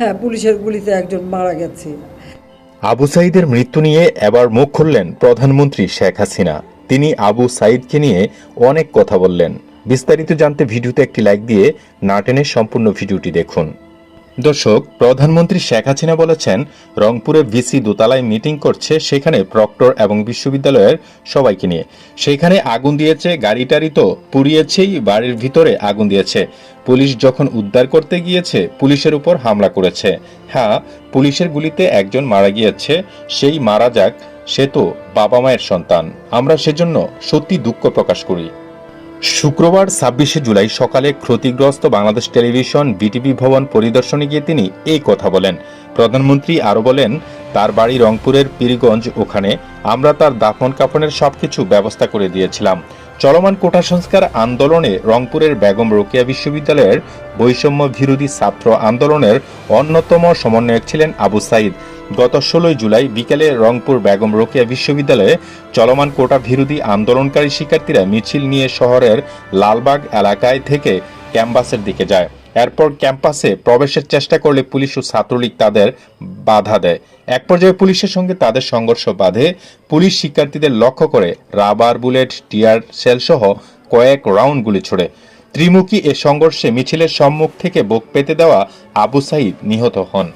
হ্যাঁ পুলিশের গুলিতে একজন মারা গেছে। আবু সাইদের মৃত্যু নিয়ে এবার মুখ খুললেন প্রধানমন্ত্রী শেখ হাসিনা। তিনি আবু সাইদকে নিয়ে অনেক কথা বললেন। বিস্তারিত জানতে ভিডিওতে একটি লাইক দিয়ে নাটেনের সম্পূর্ণ ভিডিওটি দেখুন। দর্শক, প্রধানমন্ত্রী শেখ হাসিনা বলেছেন, রংপুরে ভিসি দোতলায় মিটিং করছে, সেখানে প্রক্টর এবং বিশ্ববিদ্যালয়ের সবাইকে নিয়ে। সেখানে আগুন দিয়েছে গাড়ি টাড়ি তো পুড়িয়েছেই, বাড়ির ভিতরে আগুন দিয়েছে। পুলিশ যখন উদ্ধার করতে গিয়েছে, পুলিশের উপর হামলা করেছে। হ্যাঁ পুলিশের গুলিতে একজন মারা গিয়েছে, সেই মারা যাক, সে তো বাবা মায়ের সন্তান। আমরা সেজন্য সত্যি দুঃখ প্রকাশ করি। শুক্রবার ছাব্বিশে জুলাই সকালে ক্ষতিগ্রস্ত বাংলাদেশ টেলিভিশন বিটিভি ভবন পরিদর্শনে গিয়ে তিনি এই কথা বলেন। প্রধানমন্ত্রী আরও বলেন তার বাড়ি রংপুরের পীরগঞ্জ। ওখানে আমরা তার দাফন কাফনের সবকিছু ব্যবস্থা করে দিয়েছিলাম। চলমান কোটা সংস্কার আন্দোলনে রংপুরের বেগম রোকেয়া বিশ্ববিদ্যালয়ের বৈষম্য বিরোধী ছাত্র আন্দোলনের অন্যতম সমন্বয়ক ছিলেন আবু সাইদ। গত ষোলোই জুলাই বিকেলে রংপুর বেগম রোকেয়া বিশ্ববিদ্যালয়ে চলমান কোটা বিরোধী আন্দোলনকারী শিক্ষার্থীরা মিছিল নিয়ে শহরের লালবাগ এলাকায় থেকে ক্যাম্পাসের দিকে যায়। এরপর ক্যাম্পাসে প্রবেশের চেষ্টা করলে পুলিশ ও ছাত্রলীগ তাদের বাধা দেয়। এক পর্যায়ে পুলিশের সঙ্গে তাদের সংঘর্ষ বাধে। পুলিশ শিক্ষার্থীদের লক্ষ্য করে রাবার বুলেট, টিয়ার সেল সহ কয়েক রাউন্ড গুলি ছোড়ে। ত্রিমুখী এ সংঘর্ষে মিছিলের সম্মুখ থেকে বুক পেতে দেওয়া আবু সাইদ নিহত হন।